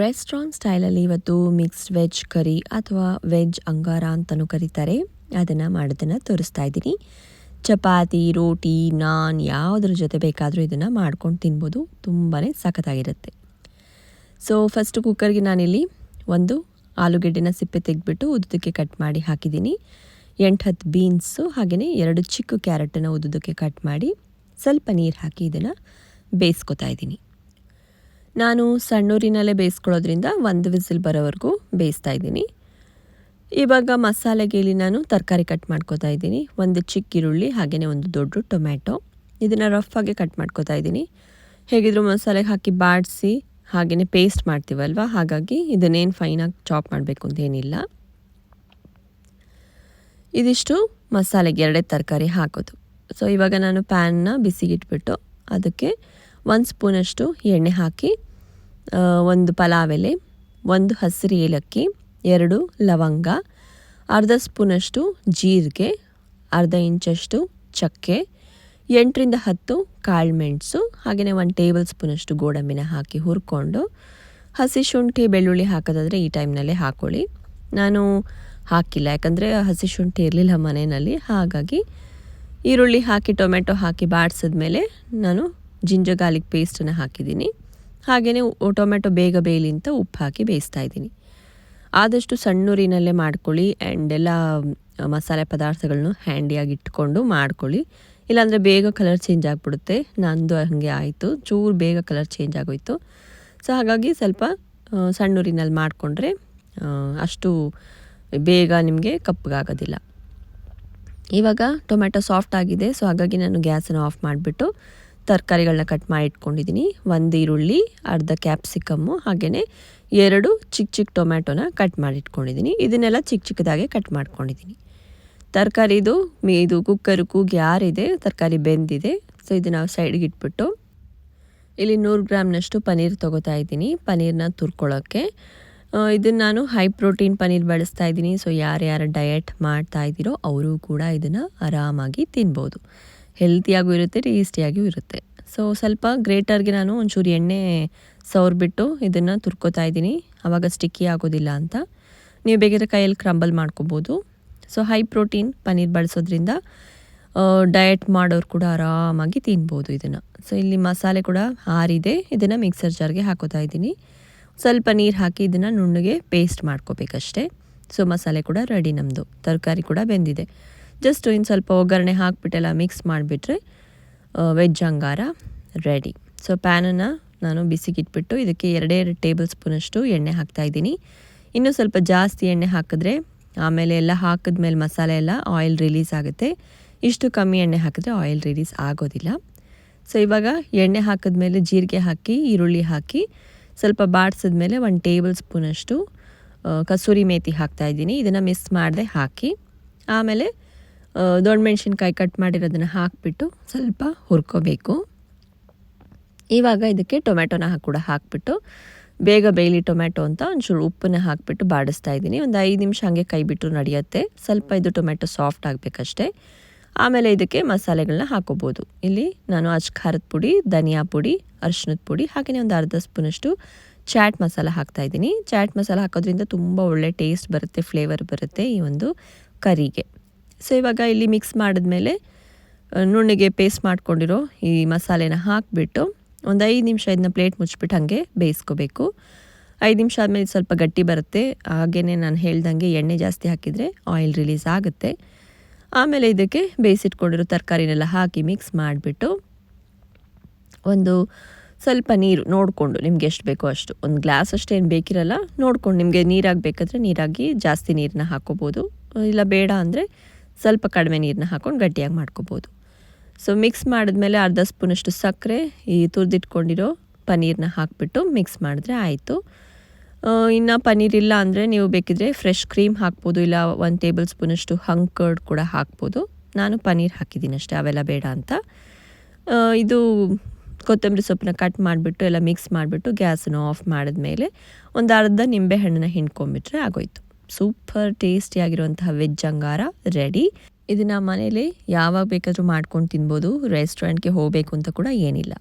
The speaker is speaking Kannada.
ರೆಸ್ಟೋರೆಂಟ್ ಸ್ಟೈಲಲ್ಲಿ ಇವತ್ತು ಮಿಕ್ಸ್ಡ್ ವೆಜ್ ಕರಿ ಅಥವಾ ವೆಜ್ ಅಂಗಾರ ಅಂತಲೂ ಕರೀತಾರೆ. ಅದನ್ನು ಮಾಡೋದನ್ನು ತೋರಿಸ್ತಾ ಇದ್ದೀನಿ. ಚಪಾತಿ, ರೋಟಿ, ನಾನ್ ಯಾವುದ್ರ ಜೊತೆ ಬೇಕಾದರೂ ಇದನ್ನು ಮಾಡ್ಕೊಂಡು ತಿನ್ಬೋದು. ತುಂಬಾ ಸಖತ್ತಾಗಿರುತ್ತೆ. ಸೊ ಫಸ್ಟ್ ಕುಕ್ಕರ್ಗೆ ನಾನಿಲ್ಲಿ ಒಂದು ಆಲೂಗೆಡ್ಡೆನ ಸಿಪ್ಪೆ ತೆಗೆದುಬಿಟ್ಟು ಉದ್ದಕ್ಕೆ ಕಟ್ ಮಾಡಿ ಹಾಕಿದ್ದೀನಿ. ಎಂಟು ಹತ್ತು ಬೀನ್ಸು ಹಾಗೆಯೇ ಎರಡು ಚಿಕ್ಕ ಕ್ಯಾರೆಟನ್ನು ಉದ್ದಕ್ಕೆ ಕಟ್ ಮಾಡಿ ಸ್ವಲ್ಪ ನೀರು ಹಾಕಿ ಇದನ್ನು ಬೇಯಿಸ್ಕೊತಾ ಇದ್ದೀನಿ. ನಾನು ಸಣ್ಣೂರಿನಲ್ಲೇ ಬೇಯಿಸ್ಕೊಳ್ಳೋದ್ರಿಂದ ಒಂದು ವಿಸಿಲ್ ಬರೋವರೆಗೂ ಬೇಯಿಸ್ತಾ ಇದ್ದೀನಿ. ಇವಾಗ ಮಸಾಲೆಗೆ ಇಲ್ಲಿ ನಾನು ತರಕಾರಿ ಕಟ್ ಮಾಡ್ಕೋತಾ ಇದ್ದೀನಿ. ಒಂದು ಚಿಕ್ಕ ಈರುಳ್ಳಿ ಹಾಗೆಯೇ ಒಂದು ದೊಡ್ಡ ಟೊಮ್ಯಾಟೊ. ಇದನ್ನು ರಫ್ ಆಗಿ ಕಟ್ ಮಾಡ್ಕೋತಾ ಇದ್ದೀನಿ. ಹೇಗಿದ್ರು ಮಸಾಲೆಗೆ ಹಾಕಿ ಬಾಡಿಸಿ ಹಾಗೆಯೇ ಪೇಸ್ಟ್ ಮಾಡ್ತೀವಲ್ವ? ಹಾಗಾಗಿ ಇದನ್ನೇನು ಫೈನಾಗಿ ಚಾಪ್ ಮಾಡಬೇಕು ಅಂತ ಏನಿಲ್ಲ. ಇದಿಷ್ಟು ಮಸಾಲೆಗೆ ಎರಡೇ ತರಕಾರಿ ಹಾಕೋದು. ಸೊ ಇವಾಗ ನಾನು ಪ್ಯಾನ್ನ ಬಿಸಿಗಿಟ್ಬಿಟ್ಟು ಅದಕ್ಕೆ ಒಂದು ಸ್ಪೂನಷ್ಟು ಎಣ್ಣೆ ಹಾಕಿ ಒಂದು ಪಲಾವ್ ಎಲೆ ಒಂದು ಹಸಿರು ಏಲಕ್ಕಿ, ಎರಡು ಲವಂಗ, ಅರ್ಧ ಸ್ಪೂನಷ್ಟು ಜೀರಿಗೆ, ಅರ್ಧ ಇಂಚಷ್ಟು ಚಕ್ಕೆ, ಎಂಟರಿಂದ ಹತ್ತು ಕಾಳುಮೆಣಸು ಹಾಗೆಯೇ ಒಂದು ಟೇಬಲ್ ಸ್ಪೂನಷ್ಟು ಗೋಡಂಬಿನ ಹಾಕಿ ಹುರ್ಕೊಂಡು ಹಸಿ ಶುಂಠಿ, ಬೆಳ್ಳುಳ್ಳಿ ಹಾಕೋದಾದರೆ ಈ ಟೈಮ್ನಲ್ಲೇ ಹಾಕ್ಕೊಳ್ಳಿ ನಾನು ಹಾಕಿಲ್ಲ, ಯಾಕಂದರೆ ಹಸಿ ಶುಂಠಿ ಇರಲಿಲ್ಲ ಮನೆಯಲ್ಲಿ, ಹಾಗಾಗಿ ಈರುಳ್ಳಿ ಹಾಕಿ ಟೊಮೆಟೊ ಹಾಕಿ ಬಾಡಿಸಿದ್ಮೇಲೆ ನಾನು ಜಿಂಜರ್ ಗಾರ್ಲಿಕ್ ಪೇಸ್ಟನ್ನು ಹಾಕಿದ್ದೀನಿ. ಹಾಗೆಯೇ ಟೊಮೆಟೊ ಬೇಗ ಬೇಯಲಿ ಅಂತ ಉಪ್ಪು ಹಾಕಿ ಬೇಯಿಸ್ತಾ ಇದ್ದೀನಿ. ಆದಷ್ಟು ಸಣ್ಣೂರಿನಲ್ಲೇ ಮಾಡ್ಕೊಳ್ಳಿ ಆ್ಯಂಡ್ ಎಲ್ಲ ಮಸಾಲೆ ಪದಾರ್ಥಗಳನ್ನು ಹ್ಯಾಂಡಿಯಾಗಿ ಇಟ್ಕೊಂಡು ಮಾಡ್ಕೊಳ್ಳಿ. ಇಲ್ಲಾಂದರೆ ಬೇಗ ಕಲರ್ ಚೇಂಜ್ ಆಗಿಬಿಡುತ್ತೆ. ನಂದು ಹಾಗೆ ಆಯಿತು. ಚೂರು ಬೇಗ ಕಲರ್ ಚೇಂಜ್ ಆಗೋಯಿತು. ಸೊ ಹಾಗಾಗಿ ಸ್ವಲ್ಪ ಸಣ್ಣೂರಿನಲ್ಲಿ ಮಾಡಿಕೊಂಡ್ರೆ ಅಷ್ಟು ಬೇಗ ನಿಮಗೆ ಕಪ್ಪಗಾಗೋದಿಲ್ಲ. ಇವಾಗ ಟೊಮೆಟೊ ಸಾಫ್ಟ್ ಆಗಿದೆ. ಸೊ ಹಾಗಾಗಿ ನಾನು ಗ್ಯಾಸನ್ನು ಆಫ್ ಮಾಡಿಬಿಟ್ಟು ತರಕಾರಿಗಳನ್ನ ಕಟ್ ಮಾಡಿ ಇಟ್ಕೊಂಡಿದ್ದೀನಿ ಒಂದು ಈರುಳ್ಳಿ, ಅರ್ಧ ಕ್ಯಾಪ್ಸಿಕಮ್ಮು ಹಾಗೆಯೇ ಎರಡು ಚಿಕ್ಕ ಚಿಕ್ಕ ಟೊಮ್ಯಾಟೊನ ಕಟ್ ಮಾಡಿ ಇಟ್ಕೊಂಡಿದ್ದೀನಿ ಇದನ್ನೆಲ್ಲ ಚಿಕ್ಕ ಚಿಕ್ಕದಾಗೆ ಕಟ್ ಮಾಡ್ಕೊಂಡಿದ್ದೀನಿ ತರಕಾರಿದು ಇದು ಕುಕ್ಕರ್ ಕೂಗಿ ಯಾರಿದೆ, ತರಕಾರಿ ಬೆಂದಿದೆ ಸೊ ಇದನ್ನು ಸೈಡ್ಗೆ ಇಟ್ಬಿಟ್ಟು ಇಲ್ಲಿ ನೂರು ಗ್ರಾಮ್ನಷ್ಟು ಪನ್ನೀರ್ ತೊಗೋತಾ ಇದ್ದೀನಿ ಪನೀರ್ನ ತುರ್ಕೊಳ್ಳೋಕ್ಕೆ ಇದನ್ನು ನಾನು ಹೈ ಪ್ರೋಟೀನ್ ಪನ್ನೀರ್ ಬಳಸ್ತಾ ಇದ್ದೀನಿ ಸೊ ಯಾರ್ಯಾರು ಡಯಟ್ ಮಾಡ್ತಾ ಇದ್ದೀರೋ ಅವರು ಕೂಡ ಇದನ್ನು ಆರಾಮಾಗಿ ತಿನ್ಬೋದು. ಹೆಲ್ತಿಯಾಗೂ ಇರುತ್ತೆ ಟೇಸ್ಟಿಯಾಗಿಯೂ ಇರುತ್ತೆ. ಸೊ ಸ್ವಲ್ಪ ಗ್ರೇಟರ್ಗೆ ನಾನು ಒಂಚೂರು ಎಣ್ಣೆ ಸವರ್ಬಿಟ್ಟು ಇದನ್ನು ತುರ್ಕೋತಾ ಇದ್ದೀನಿ. ಆವಾಗ ಸ್ಟಿಕ್ಕಿ ಆಗೋದಿಲ್ಲ ಅಂತ. ನೀವು ಬೇಕಿದ್ರೆ ಕೈಯಲ್ಲಿ ಕ್ರಂಬಲ್ ಮಾಡ್ಕೋಬೋದು. ಸೊ ಹೈ ಪ್ರೋಟೀನ್ ಪನ್ನೀರ್ ಬಳಸೋದ್ರಿಂದ ಡಯಟ್ ಮಾಡೋರು ಕೂಡ ಆರಾಮಾಗಿ ತಿನ್ಬೋದು ಇದನ್ನು. ಸೊ ಇಲ್ಲಿ ಮಸಾಲೆ ಕೂಡ ಹಾರಿದೆ ಇದನ್ನು ಮಿಕ್ಸರ್ ಜಾರ್ಗೆ ಹಾಕೋತಾ ಇದ್ದೀನಿ. ಸ್ವಲ್ಪ ನೀರು ಹಾಕಿ ಇದನ್ನು ನುಣ್ಣಗೆ ಪೇಸ್ಟ್ ಮಾಡ್ಕೋಬೇಕಷ್ಟೇ. ಸೊ ಮಸಾಲೆ ಕೂಡ ರೆಡಿ ನಮ್ಮದು ತರಕಾರಿ ಕೂಡ ಬೆಂದಿದೆ. ಜಸ್ಟ್ ಇನ್ನು ಸ್ವಲ್ಪ ಒಗ್ಗರಣೆ ಹಾಕ್ಬಿಟ್ಟೆಲ್ಲ ಮಿಕ್ಸ್ ಮಾಡಿಬಿಟ್ರೆ ವೆಜ್ ಅಂಗಾರ ರೆಡಿ ಸೊ ಪ್ಯಾನನ್ನು ನಾನು ಬಿಸಿಗಿಟ್ಬಿಟ್ಟು ಇದಕ್ಕೆ ಎರಡೇ ಎರಡು ಟೇಬಲ್ ಸ್ಪೂನಷ್ಟು ಎಣ್ಣೆ ಹಾಕ್ತಾಯಿದ್ದೀನಿ ಇನ್ನೂ ಸ್ವಲ್ಪ ಜಾಸ್ತಿ ಎಣ್ಣೆ ಹಾಕಿದ್ರೆ, ಆಮೇಲೆ ಎಲ್ಲ ಹಾಕಿದ್ಮೇಲೆ ಮಸಾಲೆ ಎಲ್ಲ ಆಯಿಲ್ ರಿಲೀಸ್ ಆಗುತ್ತೆ. ಇಷ್ಟು ಕಮ್ಮಿ ಎಣ್ಣೆ ಹಾಕಿದ್ರೆ ಆಯಿಲ್ ರಿಲೀಸ್ ಆಗೋದಿಲ್ಲ. ಸೊ ಇವಾಗ ಎಣ್ಣೆ ಹಾಕಿದ್ಮೇಲೆ ಜೀರಿಗೆ ಹಾಕಿ, ಈರುಳ್ಳಿ ಹಾಕಿ, ಸ್ವಲ್ಪ ಬಾಡಿಸಿದ್ಮೇಲೆ ಒಂದು ಟೇಬಲ್ ಸ್ಪೂನಷ್ಟು ಕಸೂರಿ ಮೇಥಿ ಹಾಕ್ತಾಯಿದ್ದೀನಿ ಇದನ್ನು ಮಿಸ್ ಮಾಡದೆ ಹಾಕಿ, ಆಮೇಲೆ ದೊಡ್ಡ ಮೆಣಸಿನ್ಕಾಯಿ ಕಟ್ ಮಾಡಿರೋದನ್ನು ಹಾಕಿಬಿಟ್ಟು ಸ್ವಲ್ಪ ಹುರ್ಕೋಬೇಕು. ಇವಾಗ ಇದಕ್ಕೆ ಟೊಮೆಟೊನ ಕೂಡ ಹಾಕಿಬಿಟ್ಟು ಬೇಗ ಬೇಯಲಿ ಟೊಮೆಟೊ ಅಂತ ಒಂಚೂರು ಉಪ್ಪನ್ನ ಹಾಕಿಬಿಟ್ಟು ಬಾಡಿಸ್ತಾ ಇದ್ದೀನಿ. ಒಂದು ಐದು ನಿಮಿಷ ಹಾಗೆ ಕೈ ಬಿಟ್ಟು ನಡೆಯುತ್ತೆ. ಸ್ವಲ್ಪ ಇದು ಟೊಮೆಟೊ ಸಾಫ್ಟ್ ಆಗಬೇಕಷ್ಟೇ. ಆಮೇಲೆ ಇದಕ್ಕೆ ಮಸಾಲೆಗಳನ್ನ ಹಾಕೋಬೋದು. ಇಲ್ಲಿ ನಾನು ಅಚ್ ಖಾರದ ಪುಡಿ, ಧನಿಯಾ ಪುಡಿ ಅರಿಶಿನದ ಪುಡಿ ಹಾಗೆಯೇ ಒಂದು ಅರ್ಧ ಸ್ಪೂನಷ್ಟು ಚಾಟ್ ಮಸಾಲ ಹಾಕ್ತಾಯಿದ್ದೀನಿ ಚಾಟ್ ಮಸಾಲ ಹಾಕೋದ್ರಿಂದ ತುಂಬ ಒಳ್ಳೆ ಟೇಸ್ಟ್ ಬರುತ್ತೆ, ಫ್ಲೇವರ್ ಬರುತ್ತೆ ಈ ಒಂದು ಕರಿಗೆ. ಸೊ ಇವಾಗ ಇಲ್ಲಿ ಮಿಕ್ಸ್ ಮಾಡಿದ್ಮೇಲೆ ನುಣ್ಣಗೆ ಪೇಸ್ಟ್ ಮಾಡ್ಕೊಂಡಿರೋ ಈ ಮಸಾಲೆನ ಹಾಕಿಬಿಟ್ಟು ಒಂದು ಐದು ನಿಮಿಷ ಇದನ್ನ ಪ್ಲೇಟ್ ಮುಚ್ಚಿಬಿಟ್ಟು ಹಾಗೆ ಬೇಯಿಸ್ಕೋಬೇಕು. ಐದು ನಿಮಿಷ ಆದಮೇಲೆ ಸ್ವಲ್ಪ ಗಟ್ಟಿ ಬರುತ್ತೆ. ಹಾಗೇ ನಾನು ಹೇಳ್ದಂಗೆ ಎಣ್ಣೆ ಜಾಸ್ತಿ ಹಾಕಿದರೆ ಆಯಿಲ್ ರಿಲೀಸ್ ಆಗುತ್ತೆ. ಆಮೇಲೆ ಇದಕ್ಕೆ ಬೇಯಿಸಿಟ್ಕೊಂಡಿರೋ ತರಕಾರಿನೆಲ್ಲ ಹಾಕಿ ಮಿಕ್ಸ್ ಮಾಡಿಬಿಟ್ಟು ಒಂದು ಸ್ವಲ್ಪ ನೀರು ನೋಡಿಕೊಂಡು ನಿಮ್ಗೆ ಎಷ್ಟು ಬೇಕೋ ಅಷ್ಟು. ಒಂದು ಗ್ಲಾಸ್ ಅಷ್ಟೇನು ಬೇಕಿರಲ್ಲ, ನೋಡ್ಕೊಂಡು ನಿಮಗೆ ನೀರಾಗಬೇಕಾದ್ರೆ ನೀರಾಗಿ ಜಾಸ್ತಿ ನೀರನ್ನ ಹಾಕೋಬೋದು. ಇಲ್ಲ ಬೇಡ ಅಂದರೆ ಸ್ವಲ್ಪ ಕಡಿಮೆ ನೀರನ್ನ ಹಾಕ್ಕೊಂಡು ಗಟ್ಟಿಯಾಗಿ ಮಾಡ್ಕೋಬೋದು. ಸೊ ಮಿಕ್ಸ್ ಮಾಡಿದ್ಮೇಲೆ ಅರ್ಧ ಸ್ಪೂನಷ್ಟು ಸಕ್ಕರೆ, ಈ ತುರಿದಿಟ್ಕೊಂಡಿರೋ ಪನ್ನೀರನ್ನ ಹಾಕಿಬಿಟ್ಟು ಮಿಕ್ಸ್ ಮಾಡಿದ್ರೆ ಆಯಿತು. ಇನ್ನು ಪನ್ನೀರ್ ಇಲ್ಲ ಅಂದರೆ ನೀವು ಬೇಕಿದ್ರೆ ಫ್ರೆಶ್ ಕ್ರೀಮ್ ಹಾಕ್ಬೋದು, ಇಲ್ಲ ಒಂದು ಟೇಬಲ್ ಸ್ಪೂನಷ್ಟು ಹಂಕರ್ಡ್ ಕೂಡ ಹಾಕ್ಬೋದು. ನಾನು ಪನ್ನೀರ್ ಹಾಕಿದ್ದೀನಿ ಅಷ್ಟೇ, ಅವೆಲ್ಲ ಬೇಡ ಅಂತ. ಇದು ಕೊತ್ತಂಬರಿ ಸೊಪ್ಪನ್ನ ಕಟ್ ಮಾಡಿಬಿಟ್ಟು, ಎಲ್ಲ ಮಿಕ್ಸ್ ಮಾಡಿಬಿಟ್ಟು ಗ್ಯಾಸನ್ನು ಆಫ್ ಮಾಡಿದ್ಮೇಲೆ ಒಂದು ಅರ್ಧ ನಿಂಬೆ ಹಣ್ಣನ್ನ ಹಿಂಡ್ಕೊಂಬಿಟ್ರೆ ಆಗೋಯ್ತು. ಸೂಪರ್ ಟೇಸ್ಟಿಯಾಗಿರುವಂತಹ ವೆಜ್ ಅಂಗಾರ ರೆಡಿ ಇದನ್ನ ಮನೇಲಿ ಯಾವಾಗ ಬೇಕಾದರೂ ಮಾಡ್ಕೊಂಡು ತಿನ್ಬೋದು ರೆಸ್ಟೋರೆಂಟ್ಗೆ ಹೋಗಬೇಕು ಅಂತ ಕೂಡ ಏನಿಲ್ಲ.